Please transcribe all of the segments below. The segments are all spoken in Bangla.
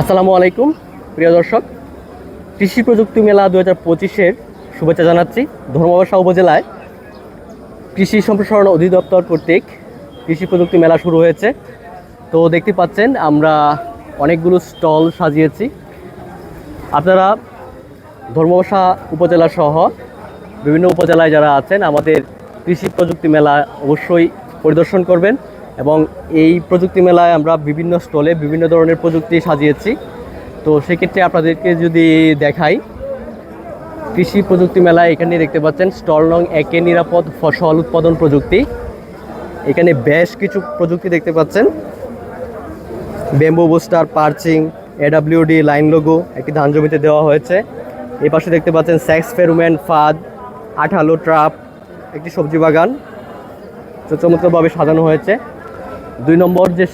আসসালামু আলাইকুম, প্রিয় দর্শক। কৃষি প্রযুক্তি মেলা দু হাজার পঁচিশের শুভেচ্ছা জানাচ্ছি ধর্মবাসা উপজেলায়। কৃষি সম্প্রসারণ অধিদপ্তর কর্তৃক কৃষি প্রযুক্তি মেলা শুরু হয়েছে। তো দেখতে পাচ্ছেন, আমরা অনেকগুলো স্টল সাজিয়েছি। আপনারা ধর্মবাসা উপজেলা সহ বিভিন্ন উপজেলায় যারা আছেন, আমাদের কৃষি প্রযুক্তি মেলা অবশ্যই পরিদর্শন করবেন। এবং এই প্রযুক্তি মেলায় আমরা বিভিন্ন স্টলে বিভিন্ন ধরনের প্রযুক্তি সাজিয়েছি। তো সেক্ষেত্রে আপনাদেরকে যদি দেখাই, কৃষি প্রযুক্তি মেলায় এখানে দেখতে পাচ্ছেন স্টল নং একে নিরাপদ ফসল উৎপাদন প্রযুক্তি। এখানে বেশ কিছু প্রযুক্তি দেখতে পাচ্ছেন। Bamboo booster, perching AWD line logo একটি ধান জমিতে দেওয়া হয়েছে। এই পাশে দেখতে পাচ্ছেন স্যাক্স ফেরুম্যান ফাদ, আঠালো, ট্রাপ, একটি সবজি বাগান। চমৎকারভাবে সাজানো হয়েছে। দুই নম্বর যে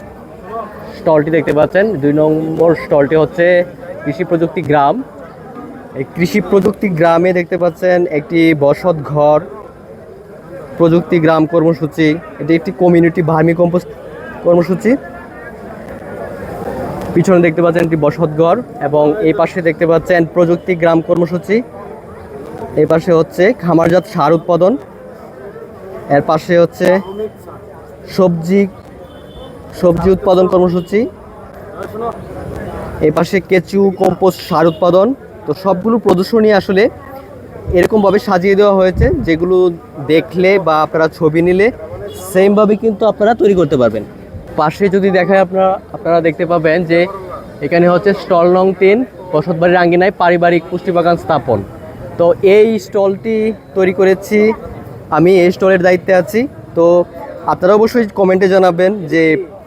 স্টলটি দেখতে পাচ্ছেন, দুই নম্বর স্টলটি হচ্ছে কৃষি প্রযুক্তি গ্রাম। এই কৃষি প্রযুক্তি গ্রামে দেখতে পাচ্ছেন একটি বসত ঘর, প্রযুক্তি গ্রাম কর্মসূচি, এটি একটি কমিউনিটি ভার্মি কম্পোস্ট কর্মসূচি। পিছনে দেখতে পাচ্ছেন একটি বসত ঘর এবং এই পাশে দেখতে পাচ্ছেন প্রযুক্তি গ্রাম কর্মসূচি। এই পাশে হচ্ছে খামারজাত সার উৎপাদন। এর পাশে হচ্ছে সবজি সবজি উৎপাদন কর্মসূচি। এই পাশে কেঁচু, কম্পোস্ট, সার উৎপাদন। তো সবগুলো প্রদর্শনী আসলে এরকমভাবে সাজিয়ে দেওয়া হয়েছে, যেগুলো দেখলে বা আপনারা ছবি নিলে সেমভাবে কিন্তু আপনারা তৈরি করতে পারবেন। পাশে যদি দেখায় আপনারা আপনারা দেখতে পাবেন যে এখানে হচ্ছে স্টল নং তিন বসতবাড়ির আঙ্গিনায় পারিবারিক পুষ্টিবাগান স্থাপন। তো এই স্টলটি তৈরি করেছি, আমি এই স্টলের দায়িত্বে আছি। তো আপনারা অবশ্যই কমেন্টে জানাবেন যে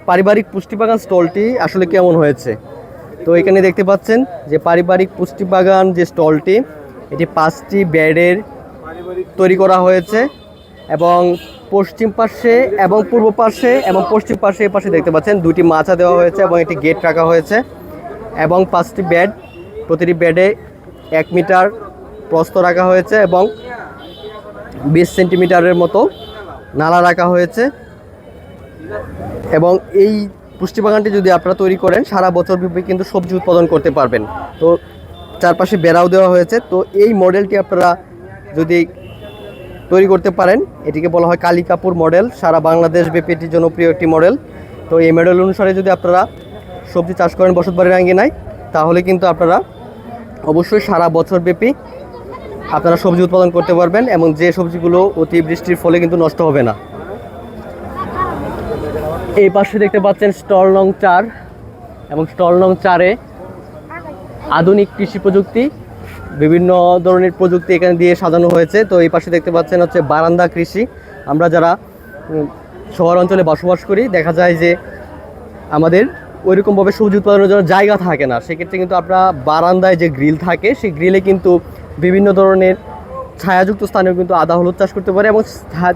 পারিবারিক পুষ্টিবাগান স্টলটি আসলে কেমন হয়েছে? তো এখানে দেখতে পাচ্ছেন যে পারিবারিক পুষ্টিবাগান যে স্টলটি, এটি পাঁচটি বেডের তৈরি করা হয়েছে এবং পশ্চিম পাশে এবং পূর্ব পাশে এবং পশ্চিম পাশে এ পাশে দেখতে পাচ্ছেন দুটি মাছা দেওয়া হয়েছে এবং একটি গেট রাখা হয়েছে এবং পাঁচটি বেড, প্রতিটি বেডে এক মিটার প্রস্ত রাখা হয়েছে এবং বিশ সেন্টিমিটারের মতো নালা রাখা হয়েছে। এবং এই পুষ্টি বাগানটি যদি আপনারা তৈরি করেন, সারা বছর ব্যাপী কিন্তু সবজি উৎপাদন করতে পারবেন। তো চারপাশে বেড়াও দেওয়া হয়েছে। তো এই মডেলটি আপনারা যদি তৈরি করতে পারেন, এটিকে বলা হয় কালী কাপুর মডেল। সারা বাংলাদেশ ব্যাপী এটি জনপ্রিয় একটি মডেল। তো এই মডেল অনুসারে যদি আপনারা সবজি চাষ করেন বসত বসতবাড়ির আঙ্গিনায়, তাহলে কিন্তু আপনারা অবশ্যই সারা বছর ব্যাপী আপনারা সবজি উৎপাদন করতে পারবেন এবং যে সবজিগুলো অতি বৃষ্টির ফলে কিন্তু নষ্ট হবে না। এই পাশে দেখতে পাচ্ছেন স্টল নং চার এবং স্টল নং চারে আধুনিক কৃষি প্রযুক্তি, বিভিন্ন ধরনের প্রযুক্তি এখানে দিয়ে সাজানো হয়েছে। তো এই পাশে দেখতে পাচ্ছেন হচ্ছে বারান্দা কৃষি। আমরা যারা শহর অঞ্চলে বসবাস করি, দেখা যায় যে আমাদের ওইরকমভাবে সবজি উৎপাদনের জন্য জায়গা থাকে না। সেক্ষেত্রে কিন্তু আমরা বারান্দায় যে গ্রিল থাকে, সেই গ্রিলে কিন্তু বিভিন্ন ধরনের ছায়াযুক্ত স্থানেও কিন্তু আদা, হলুদ চাষ করতে পারি এবং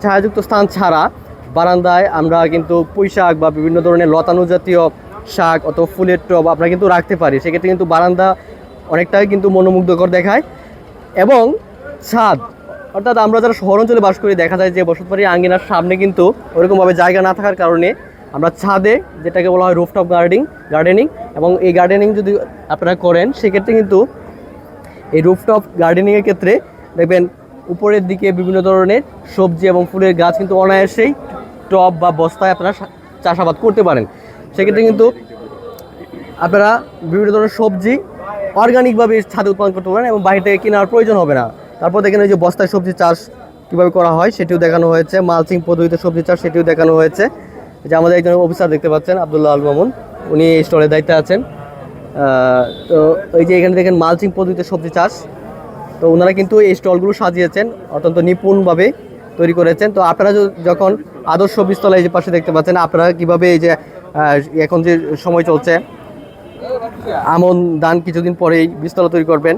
ছায়াযুক্ত স্থান ছাড়া বারান্দায় আমরা কিন্তু পুঁই শাক বা বিভিন্ন ধরনের লতানো জাতীয় শাক অথবা ফুলের টব আমরা কিন্তু রাখতে পারি। সেক্ষেত্রে কিন্তু বারান্দা অনেকটাই কিন্তু মনোমুগ্ধকর দেখায়। এবং ছাদ, অর্থাৎ আমরা যারা শহর অঞ্চলে বাস করি, দেখা যায় যে বসতবাড়ির আঙ্গিনার সামনে কিন্তু ওরকমভাবে জায়গা না থাকার কারণে আমরা ছাদে যেটাকে বলা হয় রুফটপ গার্ডেনিং গার্ডেনিং এবং এই গার্ডেনিং যদি আপনারা করেন, সেক্ষেত্রে কিন্তু এই রুফটপ গার্ডেনিংয়ের ক্ষেত্রে দেখবেন উপরের দিকে বিভিন্ন ধরনের সবজি এবং ফুলের গাছ কিন্তু অনায়াসেই টব বা বস্তায় আপনারা চাষাবাদ করতে পারেন। সেক্ষেত্রে কিন্তু আপনারা বিভিন্ন ধরনের সবজি অর্গানিকভাবে ছাদে উৎপাদন করতে পারেন এবং বাইরে থেকে কেনার প্রয়োজন হবে না। তারপর দেখেন ওই যে বস্তায় সবজি চাষ কীভাবে করা হয়, সেটিও দেখানো হয়েছে। মালচিং পদ্ধতিতে সবজি চাষ, সেটিও দেখানো হয়েছে। যে আমাদের একজন অফিসার দেখতে পাচ্ছেন, আবদুল্লাহ আল মামুন। উনি এই স্টলের দায়িত্বে আছেন। তো ওই যে এখানে দেখেন মালচিং পদ্ধতিতে সবজি চাষ। তো ওনারা কিন্তু এই স্টলগুলো সাজিয়েছেন অত্যন্ত নিপুণভাবে। তৈরি করেছেন। তো আপনারা যখন আদর্শ বীজতলা এই যে পাশে দেখতে পাচ্ছেন, আপনারা কীভাবে এই যে এখন যে সময় চলছে, আমন ধান কিছুদিন পরেই বীজতলা তৈরি করবেন।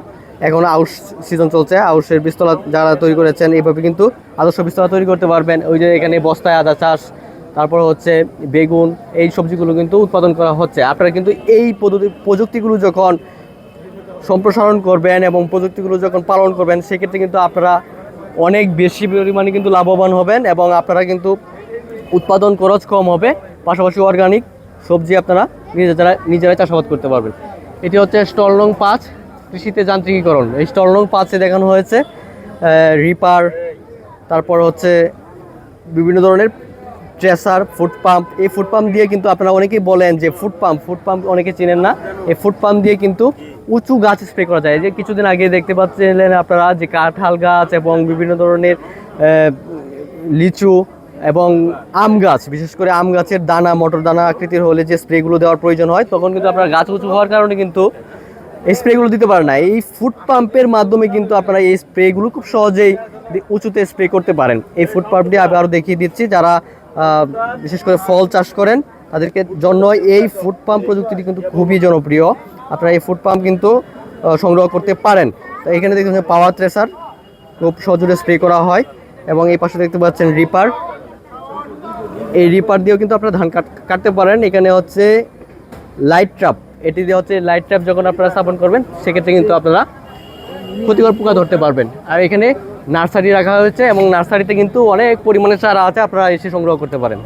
এখন আউশ সিজন চলছে, আউশের বীজতলা যারা তৈরি করেছেন এইভাবে কিন্তু আদর্শ বীজতলা তৈরি করতে পারবেন। ওই যে এখানে বস্তায় আদা চাষ, তারপর হচ্ছে বেগুন, এই সবজিগুলো কিন্তু উৎপাদন করা হচ্ছে। আপনারা কিন্তু এই পদ্ধতি প্রযুক্তিগুলো যখন সম্প্রসারণ করবেন এবং প্রযুক্তিগুলো যখন পালন করবেন, সেক্ষেত্রে কিন্তু আপনারা অনেক বেশি পরিমাণে কিন্তু লাভবান হবেন এবং আপনারা কিন্তু উৎপাদন খরচ কম হবে, পাশাপাশি অর্গানিক সবজি আপনারা নিজেরা নিজেরাই চাষাবাদ করতে পারবেন। এটি হচ্ছে স্টল নং পাঁচ, কৃষিতে যান্ত্রিকীকরণ। এই স্টল নং পাঁচে দেখানো হয়েছে রিপার, তারপর হচ্ছে বিভিন্ন ধরনের ট্রেসার ফুড পাম্প এই ফুড পাম্প দিয়ে কিন্তু আপনারা অনেকেই বলেন যে ফুড পাম্প ফুড পাম্প অনেকে চেনেন না। এই ফুড পাম্প দিয়ে কিন্তু উঁচু গাছ স্প্রে করা যায়। যে কিছুদিন আগে দেখতে পাচ্ছিলেন আপনারা যে কাঁঠাল গাছ এবং বিভিন্ন ধরনের লিচু এবং আম গাছ, বিশেষ করে আম গাছের দানা, মটর দানা আকৃতির হলে যে স্প্রেগুলো দেওয়ার প্রয়োজন হয়, তখন কিন্তু আপনার গাছ উঁচু হওয়ার কারণে কিন্তু এই স্প্রেগুলো দিতে পারেন না। এই ফুড পাম্পের মাধ্যমে কিন্তু আপনারা এই স্প্রেগুলো খুব সহজেই উঁচুতে স্প্রে করতে পারেন। এই ফুড পাম্পটি আমি আরও দেখিয়ে দিচ্ছি। যারা বিশেষ করে ফল চাষ করেন, তাদেরকে জন্য এই ফুড পাম্প প্রযুক্তিটি কিন্তু খুবই জনপ্রিয়। আপনারা এই ফুড পাম্প কিন্তু সংগ্রহ করতে পারেন। তো এখানে দেখতে পাচ্ছেন পাওয়ার ট্রেসার খুব সজোরে স্প্রে করা হয় এবং এই পাশে দেখতে পাচ্ছেন রিপার এই রিপার দিয়েও কিন্তু আপনারা ধান কাট কাটতে পারেন। এখানে হচ্ছে লাইট ট্রাপ এটি দিয়ে হচ্ছে লাইট ট্রাপ যখন আপনারা স্থাপন করবেন, সেক্ষেত্রে কিন্তু আপনারা ক্ষতিকর পোকা ধরতে পারবেন। আর এখানে নার্সারি রাখা হয়েছে এবং নার্সারিতে কিন্তু অনেক পরিমাণে চারা আছে, আপনারা এসে সংগ্রহ করতে পারেন।